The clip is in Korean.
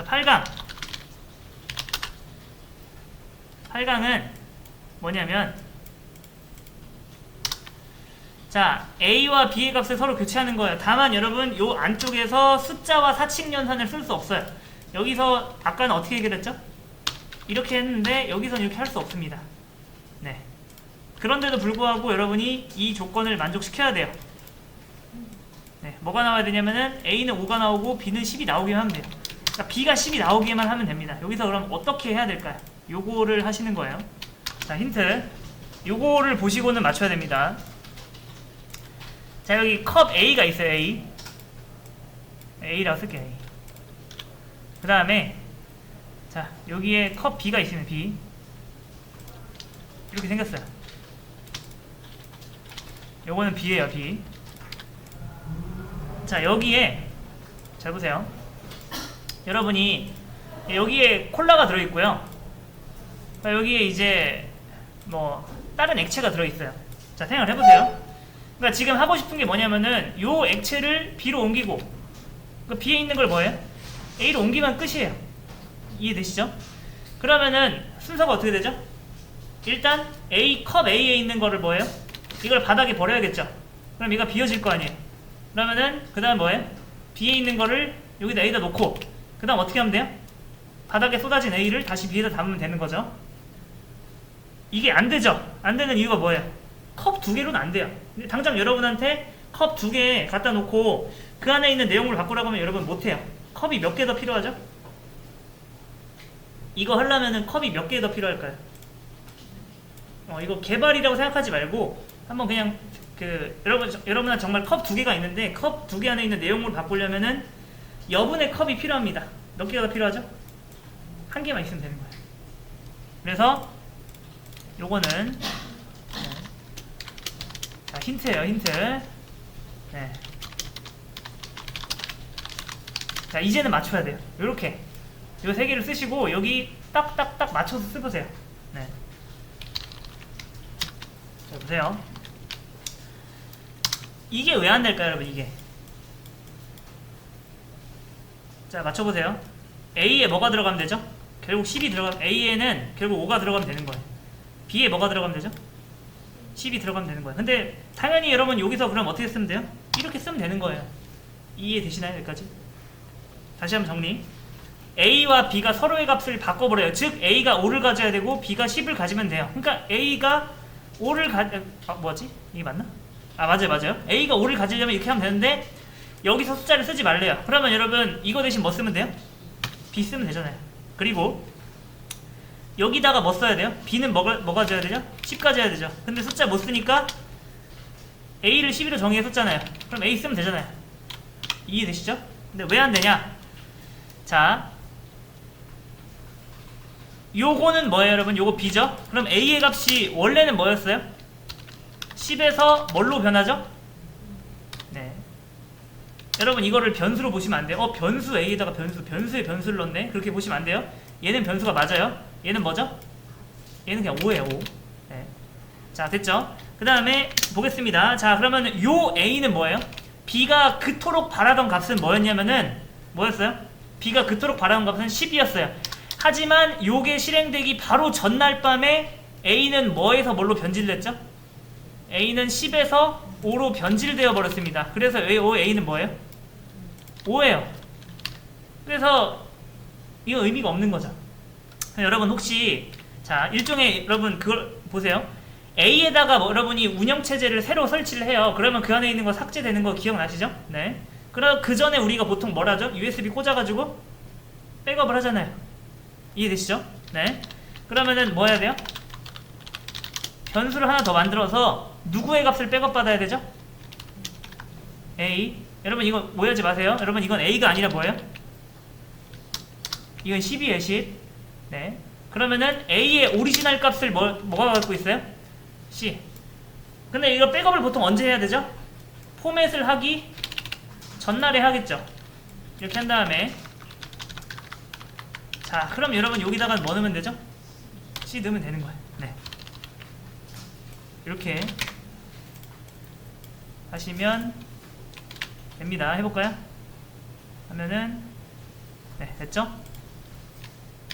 자, 8강. 8강은 뭐냐면 자, A와 B의 값을 서로 교체하는 거예요. 다만 여러분 요 안쪽에서 숫자와 사칙 연산을 쓸 수 없어요. 여기서 아까는 어떻게 해결했죠? 이렇게 했는데 여기서는 이렇게 할 수 없습니다. 네. 그런데도 불구하고 여러분이 이 조건을 만족시켜야 돼요. 네, 뭐가 나와야 되냐면은 A는 5가 나오고 B는 10이 나오기만 하면 돼요. 그러니까 B가 10이 나오기만 하면 됩니다. 여기서 그럼 어떻게 해야 될까요? 요거를 하시는 거예요. 자, 힌트. 요거를 보시고는 맞춰야 됩니다. 자, 여기 컵 A가 있어요, A. A라고 쓸게요, A. 그 다음에, 자, 여기에 컵 B가 있으면 B. 이렇게 생겼어요. 요거는 B예요, B. 자, 여기에, 잘 보세요. 여러분이, 여기에 콜라가 들어있고요. 자, 여기에 이제, 뭐, 다른 액체가 들어있어요. 자, 생각을 해보세요. 그러니까 지금 하고 싶은 게 뭐냐면은, 요 액체를 B로 옮기고, 그 B에 있는 걸 뭐예요? A로 옮기면 끝이에요. 이해되시죠? 그러면은, 순서가 어떻게 되죠? 일단, A, 컵 A에 있는 거를 뭐예요? 이걸 바닥에 버려야겠죠? 그럼 얘가 비어질 거 아니에요? 그러면은 그 다음 뭐예요? B에 있는 거를 여기다 A다 놓고 그 다음 어떻게 하면 돼요? 바닥에 쏟아진 A를 다시 B에다 담으면 되는 거죠 이게 안 되죠? 안 되는 이유가 뭐예요? 컵 두 개로는 안 돼요 당장 여러분한테 컵 두 개 갖다 놓고 그 안에 있는 내용물 바꾸라고 하면 여러분 못해요 컵이 몇 개 더 필요하죠? 이거 하려면은 컵이 몇 개 더 필요할까요? 어, 이거 개발이라고 생각하지 말고 한번 그냥 그 여러분 여러분은 정말 컵 두 개가 있는데 컵 두 개 안에 있는 내용물 바꾸려면은 여분의 컵이 필요합니다. 몇 개가 더 필요하죠? 한 개만 있으면 되는 거예요. 그래서 요거는 네. 자, 힌트예요, 힌트. 네. 자, 이제는 맞춰야 돼요. 요렇게. 요 세 개를 쓰시고 여기 딱딱딱 맞춰서 쓰 보세요. 네. 자, 보세요. 이게 왜 안 될까요, 여러분? 이게. 자, 맞춰보세요. A에 뭐가 들어가면 되죠? 결국 10이 들어가면, A에는 결국 5가 들어가면 되는 거예요. B에 뭐가 들어가면 되죠? 10이 들어가면 되는 거예요. 근데 당연히 여러분 여기서 그럼 어떻게 쓰면 돼요? 이렇게 쓰면 되는 거예요. 이해되시나요? 여기까지? 다시 한번 정리. A와 B가 서로의 값을 바꿔버려요. 즉, A가 5를 가져야 되고 B가 10을 가지면 돼요. 그러니까 A가 5를 가, 아, 뭐지? 이게 맞나? 아, 맞아요, 맞아요. A가 5를 가지려면 이렇게 하면 되는데, 여기서 숫자를 쓰지 말래요. 그러면 여러분, 이거 대신 뭐 쓰면 돼요? B 쓰면 되잖아요. 그리고, 여기다가 뭐 써야 돼요? B는 뭐가, 뭐 가져야 되죠? 10 가져야 되죠. 근데 숫자 못 쓰니까, A를 11로 정의했었잖아요. 그럼 A 쓰면 되잖아요. 이해되시죠? 근데 왜 안 되냐? 자, 요거는 뭐예요, 여러분? 요거 B죠? 그럼 A의 값이 원래는 뭐였어요? 10에서 뭘로 변하죠? 네. 여러분 이거를 변수로 보시면 안 돼요. 어, 변수 A에다가 변수, 변수에 변수를 넣네. 그렇게 보시면 안 돼요. 얘는 변수가 맞아요. 얘는 뭐죠? 얘는 그냥 5예요, 5. 네. 자, 됐죠? 그 다음에 보겠습니다. 자, 그러면 요 A는 뭐예요? B가 그토록 바라던 값은 뭐였냐면은 뭐였어요? B가 그토록 바라던 값은 10이었어요. 하지만 요게 실행되기 바로 전날 밤에 A는 뭐에서 뭘로 변질됐죠? A는 10에서 5로 변질되어 버렸습니다. 그래서 요 A는 뭐예요? 5예요. 그래서 이거 의미가 없는 거죠. 여러분 혹시 자 일종의 여러분 그걸 보세요. A에다가 뭐 여러분이 운영 체제를 새로 설치를 해요. 그러면 그 안에 있는 거 삭제되는 거 기억나시죠? 네. 그럼 그 전에 우리가 보통 뭘 하죠? USB 꽂아가지고 백업을 하잖아요. 이해되시죠? 네. 그러면은 뭐 해야 돼요? 변수를 하나 더 만들어서 누구의 값을 백업 받아야 되죠? A. 여러분 이거 오해하지 마세요. 여러분 이건 A가 아니라 뭐예요? 이건 10이에요, 10. 네. 그러면은 A의 오리지널 값을 뭐, 뭐가 갖고 있어요? C. 근데 이거 백업을 보통 언제 해야 되죠? 포맷을 하기 전날에 하겠죠. 이렇게 한 다음에 자, 그럼 여러분 여기다가 뭐 넣으면 되죠? C 넣으면 되는 거예요. 네. 이렇게 하시면 됩니다. 해볼까요? 하면은 네. 됐죠?